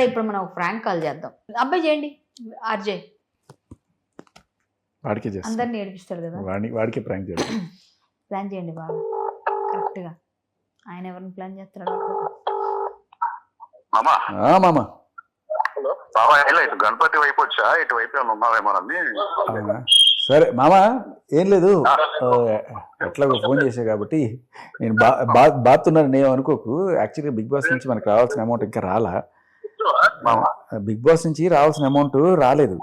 ఇప్పుడు మనం prank call చేద్దాం. అబ్బాయి చేయండి. ఆర్జే. వాడికే అందరిని ఏడిపిస్తాడు కదా. వాడికి వాడికే ప్రాంక్ చేస్తాను ప్లాన్ చేయండి బాగా. కరెక్ట్గా ఆయన ఎవరిని ప్లాన్ చేస్తాడు మామా? ఆ, మామ. హలో. బాబా ఇలా ఇటు గణపతి వైపు వచ్చా? ఇటు వైపు ఏమైనా ఉన్నావేమోనని అవునా? సరే మామ ఏం లేదు. ఆ, ఎట్లాగో ఫోన్ చేసా కాబట్టి నేను బా బా బాతున్నాను నేను అనుకోకు యాక్చువల్గా బిగ్ బాస్ నుంచి మనకు రావాల్సిన అమౌంట్ ఇంకా రాలా. బిగ్ బాస్ నుంచి రావాల్సిన అమౌంట్ రాలేదు.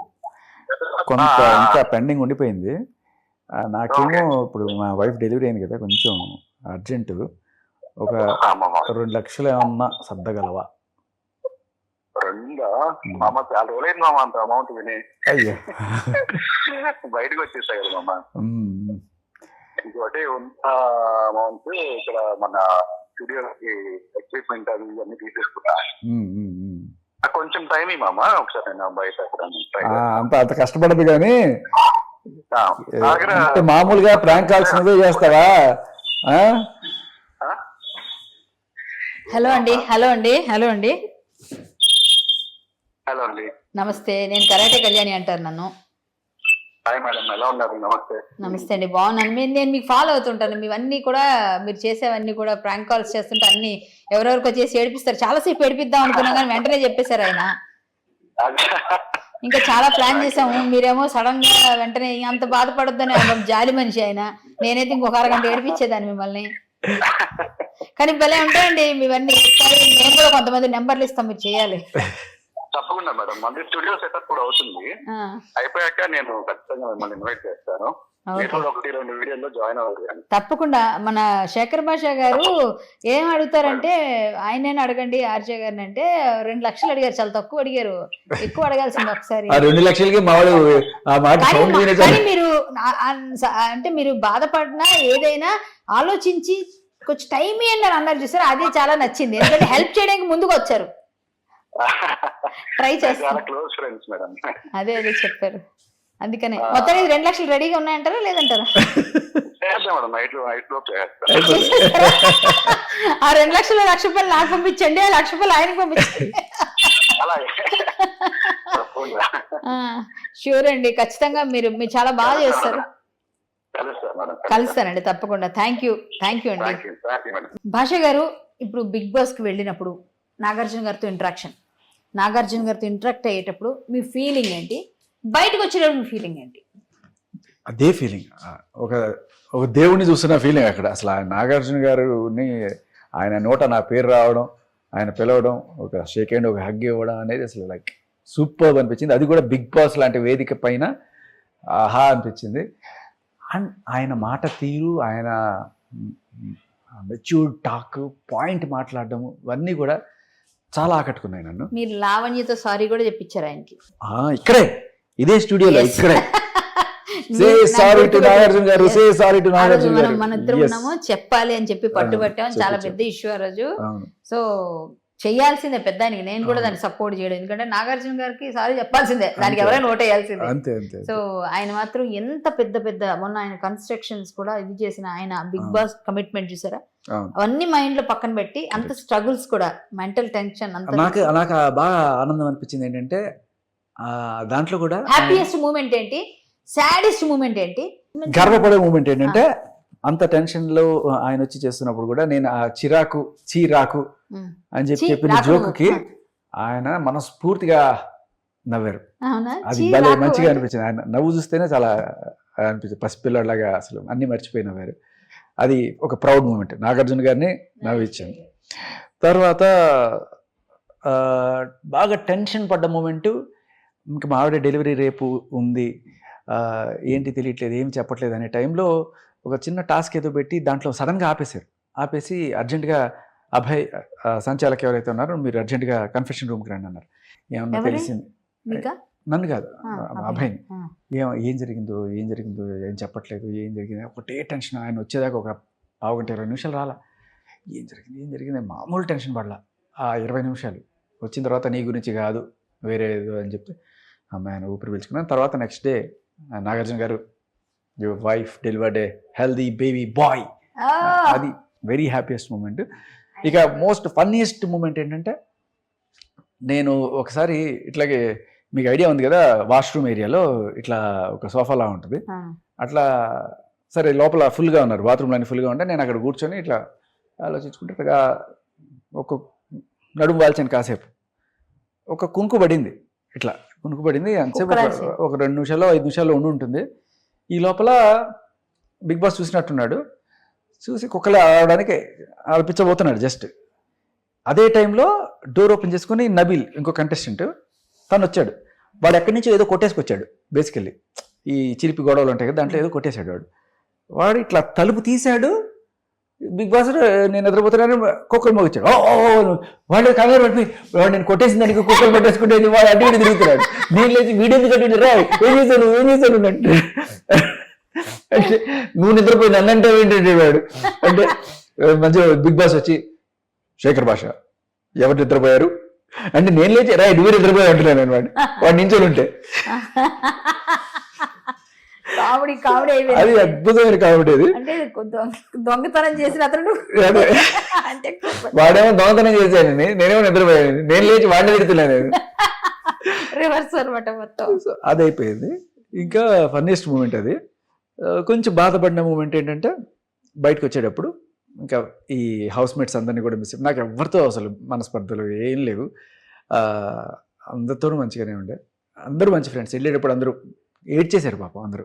కొంత. ఇంకా పెండింగ్ ఉండిపోయింది. నాకేమో ఇప్పుడు మా వైఫ్ డెలివరీ అయింది కదా కొంచెం అర్జెంటు ఒక రెండు లక్షలు ఏమన్నా సర్దగలవా? రెండా? మామ చాలా రోజులైంది మామ అంత అమౌంట్ విని. అయ్యో. బయటకు వచ్చేసాయి కదా మామ. ఇంకోటి ఉన్న అమౌంట్ ఇక్కడ మన స్టూడియోకి ఎక్విప్మెంట్ అది ఇవన్నీ తీసేసుకున్నా కొంచెం టైం మామ ఒకసారి నేను బయట. అంత అంత కష్టపడదు కానీ మామూలుగా ప్రాంక్ కాల్స్ నువ్వే చేస్తావా? హలో అండి హలో అండి హలో అండి. హలో అండి. నమస్తే నేను కరాటే కళ్యాణి అంటారు నన్ను. హాయ్ మేడం ఎలా ఉన్నారు? నమస్తే. నమస్తే అండి బాగున్నాను. మీరు నేను మీకు ఫాలో అవుతుంటాను. మీవన్నీ కూడా మీరు చేసేవన్నీ కూడా ప్రాంక్ కాల్స్ చేస్తుంటే అన్ని ఎవరెవరికి వచ్చేసి ఏడిపిస్తారు. చాలాసేపు ఏడిపిద్దాం అనుకున్నా కానీ వెంటనే చెప్పేశారు ఆయన. ఇంకా చాలా ప్లాన్ చేసాము మీరేమో సడన్గా వెంటనే అంత బాధపడొద్దని జాలి మనిషి ఆయన. నేనైతే ఇంకొక అరగంట ఏడిపించేదాన్ని మిమ్మల్ని. కానీ భలే ఉంటాయండి మీవన్నీ. మేము కూడా కొంతమంది నెంబర్లు ఇస్తాం మీరు చేయాలి. తప్పకుండా మేడం. మన స్టూడియో సెటప్ కూడా అవుతుంది. ఆ, అయిపోయాక నేను ఖచ్చితంగా మిమ్మల్ని ఇన్వైట్ చేస్తాను. తప్పకుండా. మన శేఖర్ భాష గారు ఏం అడుగుతారంటే ఆయనే అడగండి ఆర్జే గారిని అంటే రెండు లక్షలు అడిగారు. చాలా తక్కువ అడిగారు. ఎక్కువ అడగాల్సింది ఒకసారి. ఆ రెండు లక్షలకి మీరు అంటే మీరు బాధపడినా ఏదైనా ఆలోచించి కొంచెం టైం ఇవ్వండి అని అన్నారు చూసారు? అది చాలా నచ్చింది. ఎందుకంటే హెల్ప్ చేయడానికి ముందుకు వచ్చారు. ట్రై చేస్తాను క్లోజ్ ఫ్రెండ్స్ మేడం అదే అదే చెప్పారు. అందుకనే. మొత్తం ఇది రెండు లక్షలు రెడీగా ఉన్నాయంటారా లేదంటారా? ఆ రెండు లక్షలు లక్ష రూపాయలు నాకు పంపించండి ఆ లక్ష రూపాయలు ఆయనకు పంపించండి. షూర్ అండి. ఖచ్చితంగా మీరు మీరు చాలా బాగా చేస్తారు. కలుస్తానండి తప్పకుండా. థ్యాంక్ యూ థ్యాంక్ యూ అండి. భాష గారు ఇప్పుడు బిగ్ బాస్కి వెళ్ళినప్పుడు నాగార్జున గారితో ఇంటరాక్షన్ నాగార్జున గారితో ఇంటరాక్ట్ అయ్యేటప్పుడు మీ ఫీలింగ్ ఏంటి? బయటకు వచ్చేటప్పుడు మీ ఫీలింగ్ ఏంటి? అదే ఫీలింగ్ ఒక ఒక దేవుడిని చూస్తున్న ఫీలింగ్ అక్కడ. అసలు ఆ నాగార్జున గారిని ఆయన నోట నా పేరు రావడం ఆయన పిలవడం ఒక షేక్ హ్యాండ్ ఒక హగ్ ఇవ్వడం అనేది అసలు లైక్ సూపర్ అనిపించింది. అది కూడా బిగ్ బాస్ లాంటి వేదిక పైన ఆహా అనిపించింది. అండ్ ఆయన మాట తీరు ఆయన మెచ్యూర్ టాక్ పాయింట్ మాట్లాడడం ఇవన్నీ కూడా చాలా ఆకట్టుకున్నాయి నన్ను. మీరు లావణ్యతో సారీ కూడా చెప్పించారు ఆయనకి. ఆ, ఇక్కడే. ఇదే స్టూడియోలో Yes. ఇక్కడే. సే సారీ నాకు టు గుర్తుపెట్టు- నాగార్జున గారు Yes. సే సారీ టు ఆ రోజు నాగార్జున మనం గారు. మన ఇద్దరు Yes. ఉన్నాము చెప్పాలి అని చెప్పి పట్టుబట్టాం. చాలా చెప్పు. పెద్ద ఇష్యూ ఆ రోజు. అవును. సో చేయాల్సిందే పెద్ద నేను కూడా. దాన్ని సపోర్ట్ చేయడం. ఎందుకంటే నాగార్జున గారికి సారీ చెప్పాల్సిందే. దానికి. ఎవరైనా ఓట్ వేయాల్సిందే. అంతే అంతే. సో ఆయన మాత్రం ఎంత పెద్ద పెద్ద మొన్న ఆయన కన్స్ట్రక్షన్స్ కూడా ఇది చేసిన ఆయన బిగ్. బాస్ కమిట్మెంట్ చూసారా? అవును. అవన్నీ మైండ్లో పక్కన పెట్టి అంత స్ట్రగుల్స్ కూడా మెంటల్ టెన్షన్ అంత నాకు నాకు బాగా ఆనందం అనిపించింది ఏంటంటే దాంట్లో కూడా హ్యాపీయెస్ట్ మూమెంట్ ఏంటి? సాడెస్ట్ మూమెంట్ ఏంటి? గర్వపడే మూమెంట్ ఏంటంటే అంత టెన్షన్లో ఆయన వచ్చి చేస్తున్నప్పుడు కూడా నేను ఆ చిరాకు చీరాకు. అని చెప్పి చెప్పిన జోకుకి. ఆయన మనస్ఫూర్తిగా నవ్వారు. అది భలే. మంచిగా అనిపించింది. ఆయన నవ్వు చూస్తేనే చాలా అనిపించింది. పసిపిల్లలాగా అసలు అన్ని మర్చిపోయి నవ్వారు. అది ఒక ప్రౌడ్ మూమెంట్. నాగార్జున గారిని నవ్విచ్చాను. తర్వాత బాగా టెన్షన్ పడ్డ మూమెంట్ ఇంకా మా ఆవిడ డెలివరీ రేపు ఉంది. ఏంటి తెలియట్లేదు ఏం చెప్పట్లేదు అనే టైంలో ఒక చిన్న టాస్క్ ఏదో పెట్టి దాంట్లో సడన్గా ఆపేశారు. ఆపేసి అర్జెంటుగా అభయ్ సంచాలక్ ఎవరైతే ఉన్నారో మీరు అర్జెంటుగా కన్ఫెషన్ రూమ్కి రండి అన్నారు. ఏమన్నా? తెలిసింది? నన్ను కాదు. అభయ్ని. ఏం ఏం జరిగిందో ఏం జరిగిందో ఏం చెప్పట్లేదు ఏం జరిగింది ఒకటే టెన్షన్. ఆయన వచ్చేదాకా ఒక పావు గంట ఇరవై నిమిషాలు రాలా. ఏం జరిగింది ఏం జరిగింది? మామూలు టెన్షన్ పడలా. ఆ ఇరవై నిమిషాలు. వచ్చిన తర్వాత నీ గురించి కాదు వేరే ఏదో అని చెప్పి అమ్మాయి ఆయన ఊపిరి పీల్చుకున్నాను. తర్వాత next day Nagarjuna garu your wife delivered a healthy baby boy అది వెరీ హ్యాపీయెస్ట్ మూమెంట్ ఇక మోస్ట్ ఫన్నీయెస్ట్ మూమెంట్ ఏంటంటే నేను ఒకసారి ఇట్లాగే మీకు ఐడియా ఉంది కదా వాష్రూమ్ ఏరియాలో ఇట్లా ఒక సోఫాలా ఉంటుంది. అట్లా సరే లోపల ఫుల్గా ఉన్నారు బాత్రూమ్లో అన్ని ఫుల్గా ఉంటే నేను అక్కడ కూర్చొని ఇట్లా ఆలోచించుకుంటే ఇట్లా ఒక నడుము వాల్చాను కాసేపు ఒక కుంకు పడింది. ఇట్లా కుంకు పడింది అంతసేపు. ఒక రెండు నిమిషాలు ఐదు నిమిషాలు ఉండి ఉంటుంది. ఈ లోపల బిగ్ బాస్ చూసినట్టున్నాడు. చూసి కుక్కలు ఆడడానికి ఆడిపించబోతున్నాడు జస్ట్. అదే టైంలో డోర్ ఓపెన్ చేసుకుని నబీల్ ఇంకో కంటెస్టెంట్ తను వచ్చాడు వాడు ఎక్కడి నుంచో ఏదో కొట్టేసుకొచ్చాడు బేసికల్లీ. ఈ చిలిపి గొడవలు ఉంటాయి కదా దాంట్లో ఏదో కొట్టేశాడు వాడు. వాడు ఇట్లా తలుపు తీశాడు బిగ్ బాస్ నేను నిద్రపోతున్నాను కుక్కలు మోగించాడు. ఓ ఓ, వాడు కంగారు పడిపోయి వాడు నేను కొట్టేసిన దానికి కుక్కలు కొట్టేసుకుంటే వాడు అటు ఇటు తిరుగుతున్నాడు. నేను లేచి వీడియో కట్టి రా ఏం చేశాను ఏం చేశాను అంటే అంటే నువ్వు నిద్రపోయింది అన్నంటే ఏంటంటే వాడు? అంటే మంచిగా బిగ్ బాస్ వచ్చి శేఖర్ భాష ఎవరు నిద్రపోయారు? అంటే నేను లేచి రా నువ్వు నిద్రపోయి అంటున్నాను అనమాట వాడు నించొని ఉంటే. కామెడీ కామెడీ అది అద్భుతమైన కాబట్టి అది అంటే దొంగ- దొంగతనం చేసిన అతను. అంటే వాడేమో దొంగతనం చేశాను నేనేమో నిద్రపోయాను నేను లేచి వాడిని తిడుతున్నాను రివర్స్ అనమాట మొత్తం. అది అయిపోయింది ఇంకా ఫన్నీయెస్ట్ మూమెంట్ అది. కొంచెం బాధపడిన మూమెంట్ ఏంటంటే బయటకు వచ్చేటప్పుడు ఇంకా ఈ హౌస్ మేట్స్ అందరినీ కూడా మిస్ నాకు ఎవరితో అసలు మనస్పర్ధలు ఏం లేవు. ఆ, అందరితోనూ మంచిగానే ఉండే. అందరూ మంచి ఫ్రెండ్స్ వెళ్ళేటప్పుడు అందరూ ఏడ్చేశారు పాపం అందరూ.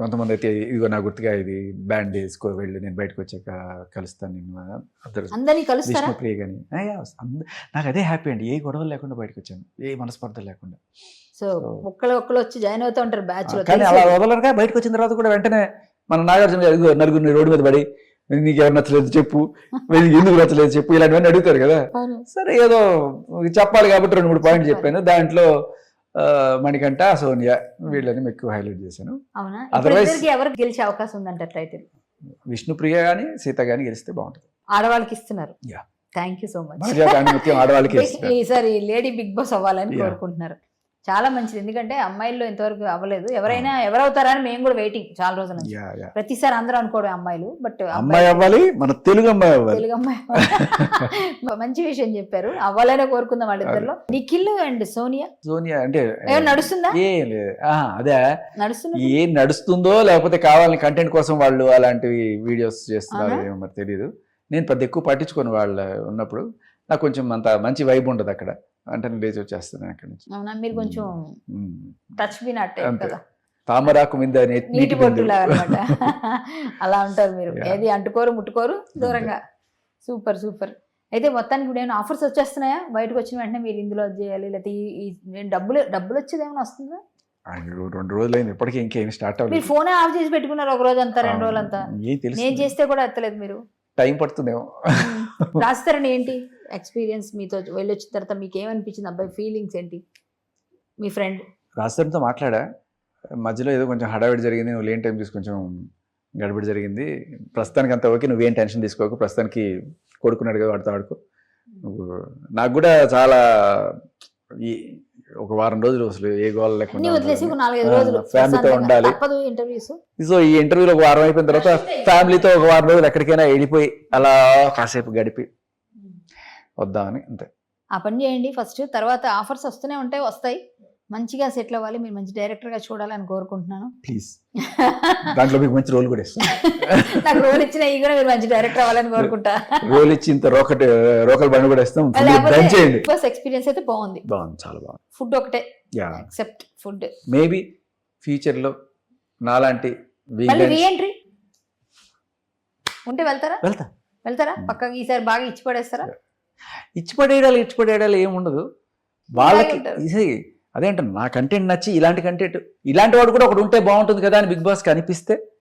కొంతమంది అయితే ఇదిగో నా గుర్తుగా ఇది బ్యాండ్ వేసుకో వెళ్ళి నేను బయటకు వచ్చాక కలుస్తాను నేను. అందరూ విష్ణుప్రియ కానీ నాకు అదే హ్యాపీ అండి. ఏ గొడవలు లేకుండా బయటకు వచ్చాను. ఏ మనస్పర్ధలు లేకుండా. సో ఒక్కళ్ళు ఒక్కళ్ళు వచ్చి జాయిన్ అవుతూ ఉంటారు బ్యాచ్ కానీ. అలా వదలరుగా బయటకు వచ్చిన తర్వాత కూడా వెంటనే మన నాగార్జున గారు ఇదిగో నలుగురిని రోడ్డు మీద పడి నీకు ఎవరు నచ్చలేదు చెప్పు ఎందుకు నచ్చలేదు చెప్పు ఇలాంటివన్నీ అడుగుతారు కదా. సరే ఏదో చెప్పాలి కాబట్టి రెండు మూడు పాయింట్ చెప్పాను. దాంట్లో మణికంఠ సోనియా వీళ్ళని ఎక్కువ హైలైట్ చేశాను. ఎవరికి గెలిచే అవకాశం టైటిల్ విష్ణుప్రియ కానీ సీత కానీ గెలిస్తే బాగుంటుంది. ఆడవాళ్ళకి ఇస్తున్నారు. థ్యాంక్ యూ సో మచ్ ఈసారి లేడీ బిగ్ బాస్ అవ్వాలని. కోరుకుంటున్నారు. చాలా మంచిది. ఎందుకంటే అమ్మాయిల్లో ఇంతవరకు అవ్వలేదు. ఎవరైనా ఎవరవుతారని మేము కూడా వెయిటింగ్ చాలా రోజుల నుంచి. ప్రతిసారి అందరూ అనుకోవడం అమ్మాయిలు బట్ అమ్మాయి అవ్వాలి మన తెలుగు అమ్మాయి అవ్వాలి. తెలుగు అమ్మాయి మంచి విషయం చెప్పారు. అవ్వాలనే కోరుకుందాం వాళ్ళిద్దరిలో. నిఖిల్ అండ్ సోనియా? సోనియా అంటే నడుస్తుందా? ఏం లేదు. అదే. నడుస్తున్నా ఏం నడుస్తుందో లేకపోతే కావాలని కంటెంట్ కోసం వాళ్ళు అలాంటివి వీడియోస్ చేస్తున్నారో? ఏమో మరి తెలియదు నేను పెద్ద ఎక్కువ పట్టించుకోను వాళ్ళ ఉన్నప్పుడు. నాకు కొంచెం అంత మంచి వైబ్ ఉండదు అక్కడ. అంటే నేను లేచి వచ్చేస్తున్నాను అక్కడి నుంచి. అవునా? మీరు కొంచెం. టచ్ బినట్టే. కదా? తామరాకు మీద నీటి అనమాట అలా ఉంటారు మీరు. ఏది అంటుకోరు ముట్టుకోరు దూరంగా. Super super. అయితే మొత్తానికి ఇప్పుడు ఏమైనా ఆఫర్స్ వచ్చేస్తున్నాయా? బయటకు వచ్చిన వెంటనే మీరు ఇందులో చేయాలి లేకపోతే ఈ- డబ్బులు డబ్బులు వచ్చేది ఏమైనా వస్తుందా? రెండు రోజులు అయింది ఇప్పటికీ ఇంకేం స్టార్ట్ మీరు అవ్వలేదు ఫోనే ఆఫ్ చేసి పెట్టుకున్నారు ఒక రోజు అంతా రెండు రోజులు అంతా. నేను చేస్తే కూడా ఎత్తలేదు మీరు. టైం పడుతుందేమో. రాస్తారని ఏంటి? ఎక్స్పీరియన్స్ మీతో వెళ్ళి వచ్చిన తర్వాత మీకు ఏమనిపించింది అబ్బాయి ఫీలింగ్స్ ఏంటి? మీ ఫ్రెండ్. రాజధానితో మాట్లాడా? మధ్యలో ఏదో కొంచెం హడావిడి జరిగింది నువ్వు లేని టైం చూసి కొంచెం గడబడి జరిగింది. ప్రస్తుతానికి అంత ఓకే నువ్వేం టెన్షన్ తీసుకోకు ప్రస్తుతానికి కొడుకున్నాడు కదా వాడితో ఆడుకో. నువ్వు నాకు కూడా చాలా ఈ ఒక వారం రోజులు అసలు ఏ గోల లేకుండా వదిలేసి ఒక నాలుగైదు ఆ, రోజులు. family తో ప్రశాంతంగా. ఉండాలి. తప్పదు ఇంటర్వ్యూస్. సో ఈ ఇంటర్వ్యూలో ఒక వారం అయిపోయిన తర్వాత ఫ్యామిలీతో ఒక వారం రోజులు ఎక్కడికైనా వెళ్ళిపోయి అలా కాసేపు గడిపి వద్దామని అంతే. ఆ పని చేయండి ఫస్ట్ తర్వాత ఆఫర్స్ వస్తూనే ఉంటాయి వస్తాయి. మంచిగా సెటిల్ అవ్వాలి మీరు మంచి డైరెక్టర్గా చూడాలని కోరుకుంటున్నాను. ప్లీజ్. దాంట్లో మీకు మంచి రోల్ కూడా ఇస్తాను నాకు రోల్ ఇచ్చిన ఈ కూడా మీరు మంచి డైరెక్టర్ అవ్వాలని కోరుకుంటా. రోల్ ఇచ్చి ఇంత రోకట్ రోకల్ బండి కూడా ఇస్తాం. చేయండి. ఫస్ట్ ఎక్స్పీరియన్స్ అయితే బాగుంది. బాగుంది చాలా బాగుంది. ఫుడ్ ఒకటే. ఎక్సెప్ట్ ఫుడ్ మేబీ ఫ్యూచర్లో నాలాంటి రీఎంట్రీ ఉంటే వెళ్తారా? వెళ్తా. వెళ్తారా. పక్కకి ఈసారి బాగా ఇచ్చి పడేస్తారా ఇచ్చి పడేయడాలు ఇచ్చి పడేయడాలు ఏం ఉండదు వాళ్ళకి. ఇది అదేంట నా కంటెంట్ నచ్చి ఇలాంటి కంటెంట్ ఇలాంటి వాడు కూడా ఒకటి ఉంటే బాగుంటుంది కదా అని బిగ్ బాస్కి అనిపిస్తే